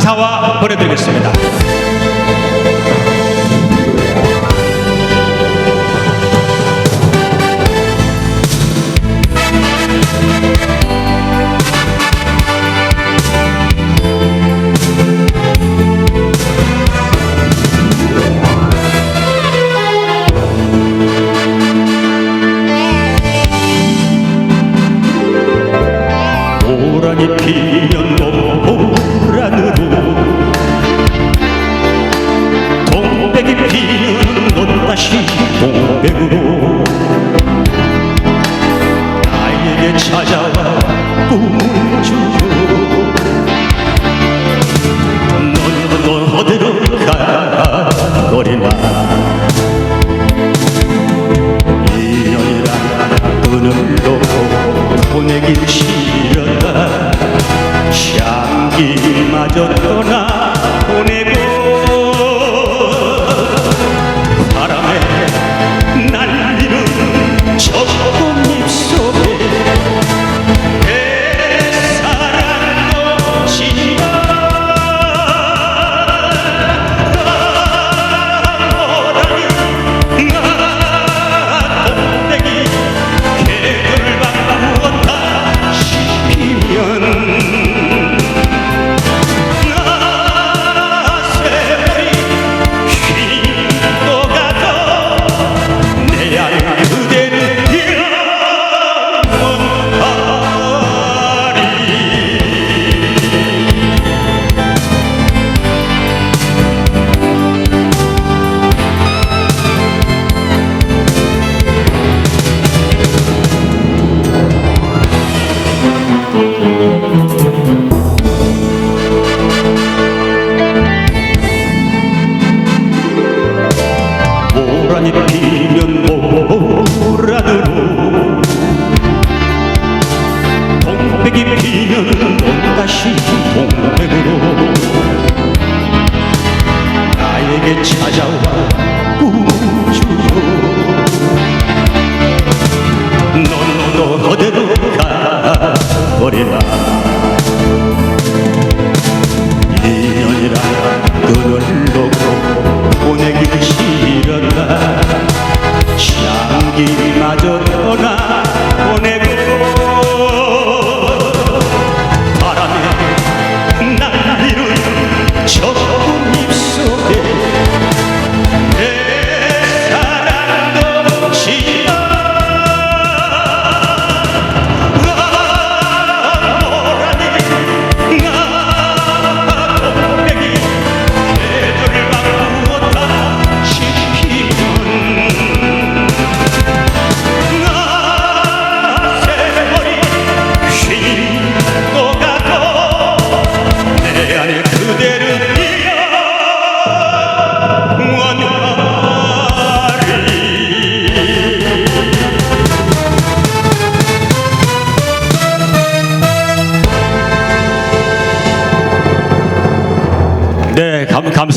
장사와 보내드리겠습니다. 피면 피는 논다시 동백으로 나에게 찾아와 꿈을 주죠 넌, 넌 어디로 가거리나? 인연이란 끈을도 보내기 싫었다. 향기마저 떠나 Yeah. 네, 감, 감사합니다.